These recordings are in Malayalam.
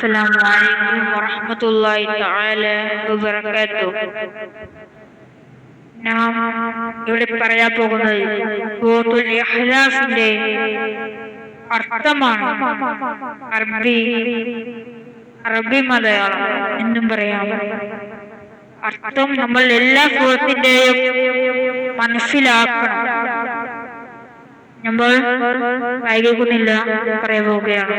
السلام عليكم ورحمة الله تعالى وبركاته നാം ഇവിടെ പറയാൻ പോകുന്നത് സൂറത്തുൽ ഇഖ്ലാസിന്റെ അർത്ഥമാണ് അറബി അറബി മലയാളം എന്നും പറയാം അർത്ഥം നമ്മൾ എല്ലാ സൂറത്തിന്റെയും മനസ്സിലാക്കണം നമ്മൾ വൈകിക്കുന്നില്ല പറയാൻ പോവുകയാണ്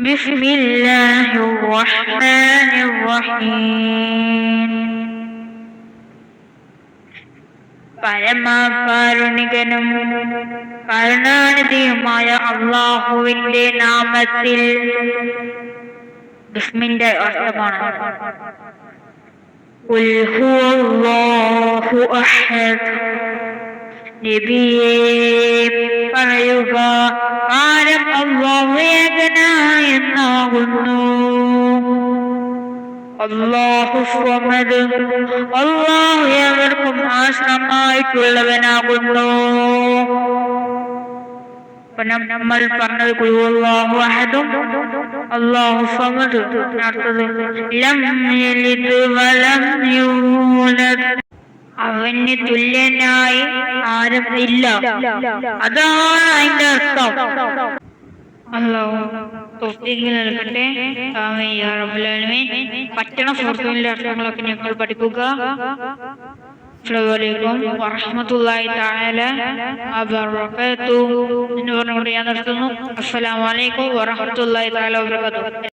بسم الله الرحمن الرحيم പരമകാരുണികനും കരുണാനിധിയുമായ അള്ളാഹുവിന്റെ നാമത്തിൽ ബിസ്മിന്റെ അർത്ഥമാണ് ഖുൽ ഹുവല്ലാഹു അഹദ് നബിയേ പറയുക ആരം അള്ളാഹു ഏകനായെന്നാകുന്നു അള്ളാഹു സ്വമത് അള്ളാഹു എവർക്കും ആശ്രമായിട്ടുള്ളവനാകുന്നു നമ്മൾ പറഞ്ഞത് കുൽഹുവല്ലാഹു അഹദും. അള്ളാഹു സമദ് നടത്തത് അവന് തുല്യനായി ആരും ഇല്ല. അതാണ് അതിന്റെ അർത്ഥം. തൗഫീഖ് നൽകട്ടെ. പറ്റണ സുഹൃത്തുക്കളുടെ അർത്ഥങ്ങളൊക്കെ ഞങ്ങൾ പഠിക്കുക. അസ്സലാമു അലൈക്കും വറഹ്മത്തുള്ളാഹി തആല വബറകാതുഹു. എന്ന് പറഞ്ഞുകൊണ്ട് ഞാൻ നിർത്തുന്നു. അസ്സലാമു അലൈക്കും വറഹ്മത്തുള്ളാഹി തആല വബറകാതുഹു.